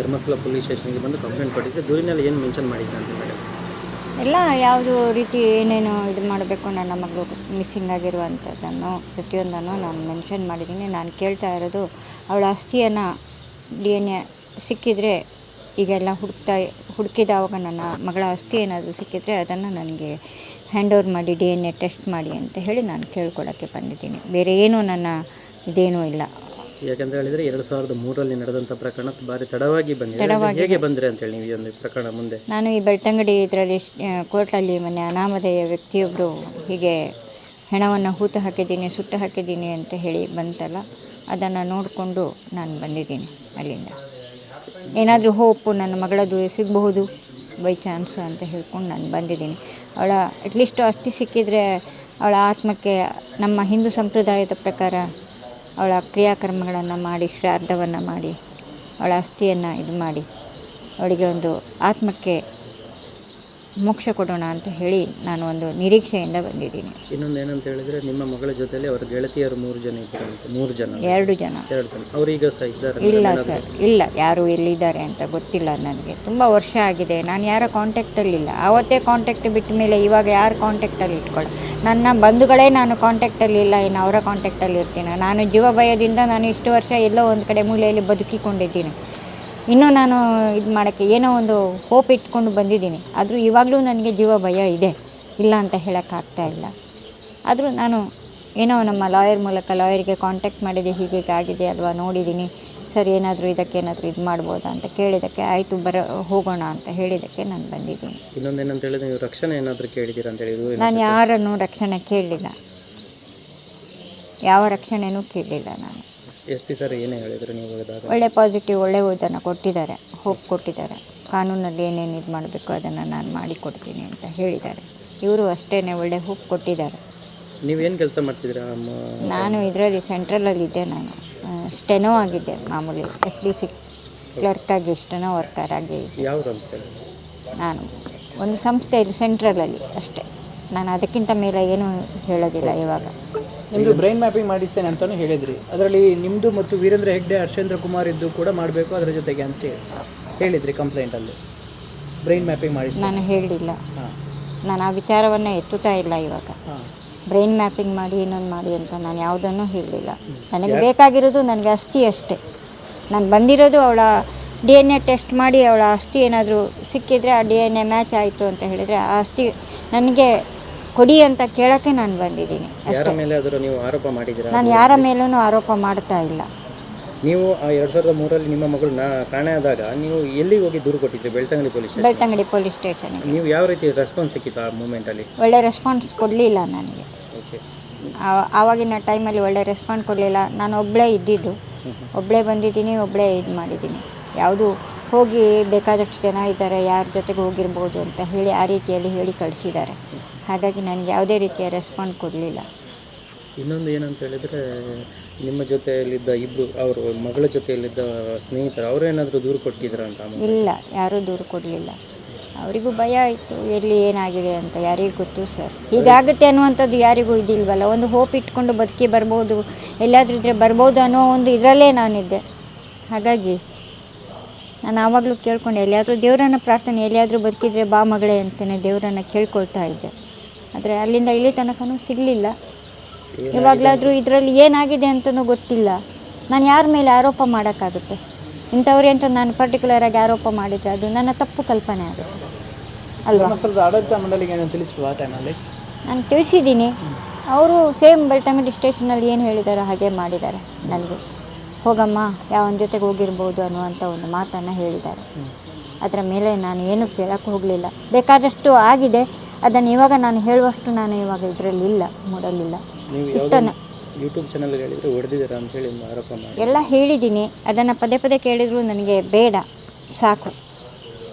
Dharmasthala police ಸ್ಟೇಷನ್ಗೆ ಬಂದು complaint ಕೊಟ್ಟಿದ್ದೆ ದೂರಿನಲ್ಲಿ ಏನು ಮೆನ್ಷನ್ ಮಾಡಿದ್ದೆ ಅಂತ ಮೇಡಮ್. ಎಲ್ಲ ಯಾವುದು ರೀತಿ ಏನೇನು ಇದು ಮಾಡಬೇಕು ನನ್ನ ಮಗಳು ಮಿಸ್ಸಿಂಗ್ ಆಗಿರುವಂಥದ್ದನ್ನು ಪ್ರತಿಯೊಂದನ್ನು ನಾನು ಮೆನ್ಷನ್ ಮಾಡಿದ್ದೀನಿ. ನಾನು ಕೇಳ್ತಾ ಇರೋದು ಅವಳ ಆಸ್ತಿಯನ್ನು ಡಿ ಎನ್ ಎ ಸಿಕ್ಕಿದರೆ ಈಗೆಲ್ಲ ಹುಡುಕ್ತಾ ಹುಡುಕಿದವಾಗ ನನ್ನ ಮಗಳ ಆಸ್ತಿ ಏನಾದರೂ ಸಿಕ್ಕಿದರೆ ಅದನ್ನು ನನಗೆ ಹ್ಯಾಂಡ್ ಓವರ್ ಮಾಡಿ ಡಿ ಎನ್ ಎ ಟೆಸ್ಟ್ ಮಾಡಿ ಅಂತ ಹೇಳಿ ನಾನು ಕೇಳ್ಕೊಳ್ಳೋಕ್ಕೆ ಬಂದಿದ್ದೀನಿ. ಬೇರೆ ಏನೂ ನನ್ನ ಇದೇನೂ ಇಲ್ಲ. ಯಾಕಂತ ಹೇಳಿದ್ರೆ ಎರಡು ಸಾವಿರದ ಮೂರರಲ್ಲಿ ನಡೆದಂಥ ಪ್ರಕರಣ ಬಾರಿ ತಡವಾಗಿ ಬಂದಿದೆ. ಬಂದ್ರೆ ಅಂತ ನೀವು ಈ ಒಂದು ಪ್ರಕರಣ ಮುಂದೆ? ನಾನು ಈ ಬೆಳ್ತಂಗಡಿ ಇದರಲ್ಲಿ ಕೋರ್ಟಲ್ಲಿ ಮೊನ್ನೆ ಅನಾಮಧೇಯ ವ್ಯಕ್ತಿಯೊಬ್ಬರು ಹೀಗೆ ಹೆಣವನ್ನು ಹೂತು ಹಾಕಿದ್ದೀನಿ ಸುಟ್ಟು ಹಾಕಿದ್ದೀನಿ ಅಂತ ಹೇಳಿ ಬಂತಲ್ಲ ಅದನ್ನು ನೋಡಿಕೊಂಡು ನಾನು ಬಂದಿದ್ದೀನಿ ಅಲ್ಲಿಂದ. ಏನಾದರೂ ಹೋಪು ನನ್ನ ಮಗಳದು ಸಿಗಬಹುದು ಬೈ ಚಾನ್ಸ್ ಅಂತ ಹೇಳ್ಕೊಂಡು ನಾನು ಬಂದಿದ್ದೀನಿ. ಅವಳ ಅಟ್ಲೀಸ್ಟು ಅಷ್ಟು ಸಿಕ್ಕಿದರೆ ಅವಳ ಆತ್ಮಕ್ಕೆ ನಮ್ಮ ಹಿಂದೂ ಸಂಪ್ರದಾಯದ ಪ್ರಕಾರ ಅವಳ ಕ್ರಿಯಾಕರ್ಮಗಳನ್ನು ಮಾಡಿ ಶ್ರಾದ್ದವನ್ನು ಮಾಡಿ ಅವಳ ಅಸ್ಥಿಯನ್ನು ಇದು ಮಾಡಿ ಅವಳಿಗೆ ಒಂದು ಆತ್ಮಕ್ಕೆ ಮೋಕ್ಷ ಕೊಡೋಣ ಅಂತ ಹೇಳಿ ನಾನು ಒಂದು ನಿರೀಕ್ಷೆಯಿಂದ ಬಂದಿದ್ದೀನಿ. ಇನ್ನೊಂದು ಏನಂತ ಹೇಳಿದ್ರೆ ನಿಮ್ಮ ಮಗಳ ಜೊತೆಲಿ ಅವರ ಗೆಳತಿಯರು ಮೂರು ಜನ ಇದ್ದಾರೆ ಮೂರು ಜನ. ಎರಡು ಜನ. ಎರಡು ಜನ. ಅವರೀಗ ಸಹ ಇದ್ದಾರೆ ಇಲ್ಲ ಸರ್ ಇಲ್ಲ ಯಾರು ಎಲ್ಲಿದ್ದಾರೆ ಅಂತ ಗೊತ್ತಿಲ್ಲ ನನಗೆ. ತುಂಬ ವರ್ಷ ಆಗಿದೆ. ನಾನು ಯಾರ ಕಾಂಟ್ಯಾಕ್ಟಲ್ಲಿಲ್ಲ ಆವತ್ತೇ ಕಾಂಟ್ಯಾಕ್ಟ್ ಬಿಟ್ಟ ಮೇಲೆ ಇವಾಗ ಯಾರು ಕಾಂಟ್ಯಾಕ್ಟಲ್ಲಿ ಇಟ್ಕೊಳ್ಳಿ ನನ್ನ ಬಂಧುಗಳೇ ನಾನು ಕಾಂಟ್ಯಾಕ್ಟಲ್ಲಿ ಇಲ್ಲ ಇನ್ನು ಅವರ ಕಾಂಟ್ಯಾಕ್ಟಲ್ಲಿ ಇರ್ತೀನಿ. ನಾನು ಜೀವ ಭಯದಿಂದ ನಾನು ಇಷ್ಟು ವರ್ಷ ಎಲ್ಲೋ ಒಂದು ಕಡೆ ಮೂಲೆಯಲ್ಲಿ ಬದುಕಿಕೊಂಡಿದ್ದೀನಿ. ಇನ್ನೂ ನಾನು ಇದು ಮಾಡೋಕ್ಕೆ ಏನೋ ಒಂದು ಹೋಪ್ ಇಟ್ಕೊಂಡು ಬಂದಿದ್ದೀನಿ. ಆದರೂ ಇವಾಗಲೂ ನನಗೆ ಜೀವ ಭಯ ಇದೆ. ಇಲ್ಲ ಅಂತ ಹೇಳೋಕ್ಕಾಗ್ತಾ ಇಲ್ಲ. ಆದರೂ ನಾನು ಏನೋ ನಮ್ಮ ಲಾಯರ್ ಮೂಲಕ ಲಾಯರ್ಗೆ ಕಾಂಟ್ಯಾಕ್ಟ್ ಮಾಡಿದೆ ಹೀಗೆ ಆಗಿದೆ ಅಲ್ವಾ ನೋಡಿದ್ದೀನಿ. ಸರ್ ಏನಾದರೂ ಇದಕ್ಕೆ ಏನಾದರೂ ಇದು ಮಾಡ್ಬೋದಾ ಅಂತ ಕೇಳಿದ್ದಕ್ಕೆ ಆಯಿತು ಬರ ಹೋಗೋಣ ಅಂತ ಹೇಳಿದ್ದಕ್ಕೆ ನಾನು ಬಂದಿದ್ದೀನಿ. ಹೇಳಿದ್ರೆ ನೀವು ರಕ್ಷಣೆ ಏನಾದರೂ ಕೇಳಿದ್ದೀರಾ ಅಂತ ಹೇಳಿ ನಾನು ಯಾರನ್ನು ರಕ್ಷಣೆ ಕೇಳಲಿಲ್ಲ. ಯಾವ ರಕ್ಷಣೆನೂ ಕೇಳಲಿಲ್ಲ ನಾನು. ಎಸ್ ಪಿ ಸರ್ ಏನೇ ಹೇಳಿದ್ರು ನೀವು ಹೋದಾಗ ಒಳ್ಳೆ ಪಾಸಿಟಿವ್ ಒಳ್ಳೆ ಓದನ್ನು ಕೊಟ್ಟಿದ್ದಾರೆ ಹೋಪ್ ಕೊಟ್ಟಿದ್ದಾರೆ. ಕಾನೂನಲ್ಲಿ ಏನೇನು ಇದು ಮಾಡಬೇಕು ಅದನ್ನು ನಾನು ಮಾಡಿಕೊಡ್ತೀನಿ ಅಂತ ಹೇಳಿದ್ದಾರೆ. ಇವರು ಅಷ್ಟೇ ಒಳ್ಳೆ ಹೋಪ್ ಕೊಟ್ಟಿದ್ದಾರೆ. ನೀವೇನು ಕೆಲಸ ಮಾಡ್ತಿದ್ದೀರಾ? ನಾನು ಇದರಲ್ಲಿ ಸೆಂಟ್ರಲಲ್ಲಿದ್ದೆ ನಾನು. ಸ್ಟೆನೋ ಆಗಿದ್ದೆ ಮಾಮೂಲಿ ಎಫ್ ಡಿ ಸಿ ಕ್ಲರ್ಕಾಗಿ ಸ್ಟೆನೋ ವರ್ಕರ್ ಆಗಿ. ಯಾವ ಸಂಸ್ಥೆ? ನಾನು ಒಂದು ಸಂಸ್ಥೆ ಇದೆ ಸೆಂಟ್ರಲಲ್ಲಿ ಅಷ್ಟೇ. ನಾನು ಅದಕ್ಕಿಂತ ಮೇಲೆ ಏನೂ ಹೇಳೋದಿಲ್ಲ ಇವಾಗ. ನಿಮ್ಮದು ಬ್ರೈನ್ ಮ್ಯಾಪಿಂಗ್ ಮಾಡಿಸ್ತೇನೆ ಅಂತಲೂ ಹೇಳಿದ್ರಿ. ಅದರಲ್ಲಿ ನಿಮ್ಮದು ಮತ್ತು ವೀರೇಂದ್ರ ಹೆಗ್ಡೆ ಹರ್ಷೇಂದ್ರ ಕುಮಾರ್ ಇದ್ದು ಕೂಡ ಮಾಡಬೇಕು ಅದರ ಜೊತೆಗೆ ಅಂತ ಹೇಳಿ ಹೇಳಿದ್ರಿ ಕಂಪ್ಲೇಂಟಲ್ಲಿ ಬ್ರೈನ್ ಮ್ಯಾಪಿಂಗ್ ಮಾಡಿ ನಾನು ಹೇಳಿಲ್ಲ. ನಾನು ಆ ವಿಚಾರವನ್ನು ಎತ್ತುತ್ತಾ ಇಲ್ಲ ಇವಾಗ. ಬ್ರೈನ್ ಮ್ಯಾಪಿಂಗ್ ಮಾಡಿ ಇನ್ನೊಂದು ಮಾಡಿ ಅಂತ ನಾನು ಯಾವುದನ್ನು ಹೇಳಲಿಲ್ಲ ನನಗೆ ಬೇಕಾಗಿರೋದು ನನಗೆ ಅಸ್ಥಿ ಅಷ್ಟೇ. ನಾನು ಬಂದಿರೋದು ಅವಳ ಡಿ ಎನ್ ಎ ಟೆಸ್ಟ್ ಮಾಡಿ ಅವಳ ಅಸ್ಥಿ ಏನಾದರೂ ಸಿಕ್ಕಿದರೆ ಆ ಡಿ ಎನ್ ಎ ಮ್ಯಾಚ್ ಆಯಿತು ಅಂತ ಹೇಳಿದರೆ ಆ ಅಸ್ಥಿ ನನಗೆ ಕೊಡಿ ಅಂತ ಕೇಳೋಕ್ಕೆ ನಾನು ಬಂದಿದ್ದೀನಿ. ಯಾರ ಮೇಲೆ ಅದರ ನೀವು ಆರೋಪ ಮಾಡಿದ್ದೀರಾ? ನಾನು ಯಾರ ಮೇಲೂ ಆರೋಪ ಮಾಡ್ತಾ ಇಲ್ಲ. ನೀವು ಎರಡು ಸಾವಿರದ ಮೂರಲ್ಲಿ ನಿಮ್ಮ ಮಗಳು ಕಾಣೆಯಾದಾಗ ನೀವು ಎಲ್ಲಿ ಹೋಗಿ ದೂರು ಕೊಟ್ಟಿದ್ರಿ? Belthangady police Belthangady police station ನೀವು ಯಾವ ರೀತಿ ರೆಸ್ಪಾನ್ಸ್ ಸಿಕ್ಕಿತ್ತು ಆ ಮೂಮೆಂಟಲ್ಲಿ ಒಳ್ಳೆ ರೆಸ್ಪಾನ್ಸ್ ಕೊಡಲಿಲ್ಲ ನನಗೆ. ಆವಾಗಿನ ಟೈಮಲ್ಲಿ ಒಳ್ಳೆ ರೆಸ್ಪಾನ್ಸ್ ಕೊಡಲಿಲ್ಲ. ನಾನು ಒಬ್ಬಳೇ ಇದ್ದಿದ್ದು. ಒಬ್ಬಳೇ ಬಂದಿದ್ದೀನಿ ಒಬ್ಬಳೇ ಇದು ಮಾಡಿದ್ದೀನಿ. ಯಾವುದು ಹೋಗಿ ಬೇಕಾದಷ್ಟು ಜನ ಇದ್ದಾರೆ ಯಾರ ಜೊತೆಗೆ ಹೋಗಿರ್ಬೋದು ಅಂತ ಹೇಳಿ ಆ ರೀತಿಯಲ್ಲಿ ಹೇಳಿ ಕಳಿಸಿದ್ದಾರೆ. ಹಾಗಾಗಿ ನನಗೆ ಯಾವುದೇ ರೀತಿಯ ರೆಸ್ಪಾನ್ಸ್ ಕೊಡಲಿಲ್ಲ. ಇನ್ನೊಂದು ಏನಂತ ಹೇಳಿದ್ರೆ ನಿಮ್ಮ ಜೊತೆಯಲ್ಲಿದ್ದ ಇಬ್ಬರು ಅವರು ಮಗಳ ಜೊತೆಯಲ್ಲಿದ್ದ ಸ್ನೇಹಿತರು ಅವರೇನಾದರೂ ದೂರು ಕೊಟ್ಟಿದ್ರ ಅಂತ ಇಲ್ಲ ಯಾರೂ ದೂರು ಕೊಡಲಿಲ್ಲ. ಅವರಿಗೂ ಭಯ ಆಯಿತು ಎಲ್ಲಿ ಏನಾಗಿದೆ ಅಂತ ಯಾರಿಗೂ ಗೊತ್ತು ಸರ್ ಹೀಗಾಗುತ್ತೆ ಅನ್ನುವಂಥದ್ದು ಯಾರಿಗೂ ಇದಿಲ್ವಲ್ಲ ಒಂದು ಹೋಪ್ ಇಟ್ಕೊಂಡು ಬದುಕಿ ಬರ್ಬೋದು ಎಲ್ಲಾದರೂ ಇದ್ದರೆ ಬರ್ಬೋದು ಅನ್ನೋ ಒಂದು ಇದರಲ್ಲೇ ನಾನಿದ್ದೆ. ಹಾಗಾಗಿ ನಾನು ಆವಾಗಲೂ ಕೇಳ್ಕೊಂಡು ಎಲ್ಲಿಯಾದರೂ ದೇವರನ್ನು ಪ್ರಾರ್ಥನೆ ಎಲ್ಲಿಯಾದರೂ ಬದುಕಿದ್ರೆ ಬಾ ಮಗಳೇ ಅಂತಲೇ ದೇವರನ್ನು ಕೇಳ್ಕೊಳ್ತಾ ಇದ್ದೆ. ಆದರೆ ಅಲ್ಲಿಂದ ಇಲ್ಲಿ ತನಕನೂ ಸಿಗಲಿಲ್ಲ. ಇವಾಗಲಾದರೂ ಇದರಲ್ಲಿ ಏನಾಗಿದೆ ಅಂತಲೂ ಗೊತ್ತಿಲ್ಲ. ನಾನು ಯಾರ ಮೇಲೆ ಆರೋಪ ಮಾಡೋಕ್ಕಾಗುತ್ತೆ? ಇಂಥವ್ರೆ ಅಂತ ನಾನು ಪರ್ಟಿಕ್ಯುಲರಾಗಿ ಆರೋಪ ಮಾಡಿದರೆ ಅದು ನನ್ನ ತಪ್ಪು ಕಲ್ಪನೆ ಆಗುತ್ತೆ. ಅಲ್ವಾ? ಆಡಳಿತ ಮಂಡಳಿಗೆ ಟೈಮಲ್ಲಿ ನಾನು ತಿಳಿಸಿದ್ದೀನಿ. ಅವರು ಸೇಮ್ ಬೆಳ್ತಂಗಡಿ ಸ್ಟೇಷನಲ್ಲಿ ಏನು ಹೇಳಿದಾರೋ ಹಾಗೆ ಮಾಡಿದ್ದಾರೆ ನನಗೆ. ಹೋಗಮ್ಮ ಯಾವನ ಜೊತೆಗೆ ಹೋಗಿರ್ಬೋದು ಅನ್ನುವಂಥ ಒಂದು ಮಾತನ್ನು ಹೇಳಿದ್ದಾರೆ. ಅದರ ಮೇಲೆ ನಾನು ಏನು ಕೇಳೋಕ್ಕೆ ಹೋಗಲಿಲ್ಲ. ಬೇಕಾದಷ್ಟು ಆಗಿದೆ. ಅದನ್ನು ಇವಾಗ ನಾನು ಹೇಳುವಷ್ಟು ನಾನು ಇವಾಗ ಇದರಲ್ಲಿ ಇಲ್ಲ ಮೂಡಲಿಲ್ಲ ನೀವು ಇಷ್ಟನ್ನು ಯೂಟ್ಯೂಬ್ ಚಾನಲ್ ಹೇಳಿದ್ರೆ ಹೊಡೆದಿದ್ದೀರಾ ಅಂತ ಹೇಳಿ ಆರೋಪ ಮಾಡಿ. ಎಲ್ಲ ಹೇಳಿದ್ದೀನಿ ಅದನ್ನು ಪದೇ ಪದೇ ಕೇಳಿದರೂ ನನಗೆ ಬೇಡ ಸಾಕು.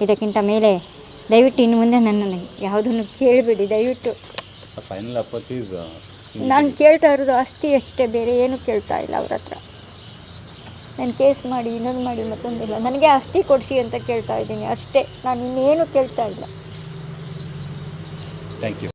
ಇದಕ್ಕಿಂತ ಮೇಲೆ ದಯವಿಟ್ಟು ಇನ್ನು ಮುಂದೆ ನನ್ನನ್ನು ಯಾವುದನ್ನು ಕೇಳಬೇಡಿ ದಯವಿಟ್ಟು. ಫೈನಲ್ uh, ನಾನು ಕೇಳ್ತಾ ಇರೋದು ಅಸ್ತಿ ಅಷ್ಟೇ ಬೇರೆ ಏನು ಕೇಳ್ತಾ ಇಲ್ಲ ಅವ್ರ ಹತ್ರ. ನಾನು ಕೇಸ್ ಮಾಡಿ ಇನ್ನೊಂದು ಮಾಡಿ ಮತ್ತೊಂದಿಲ್ಲ ನನಗೆ ಅಸ್ತಿ ಕೊಡಿಸಿ ಅಂತ ಕೇಳ್ತಾ ಇದ್ದೀನಿ ಅಷ್ಟೇ. ನಾನು ಇನ್ನೇನು ಕೇಳ್ತಾ ಇಲ್ಲ. Thank you.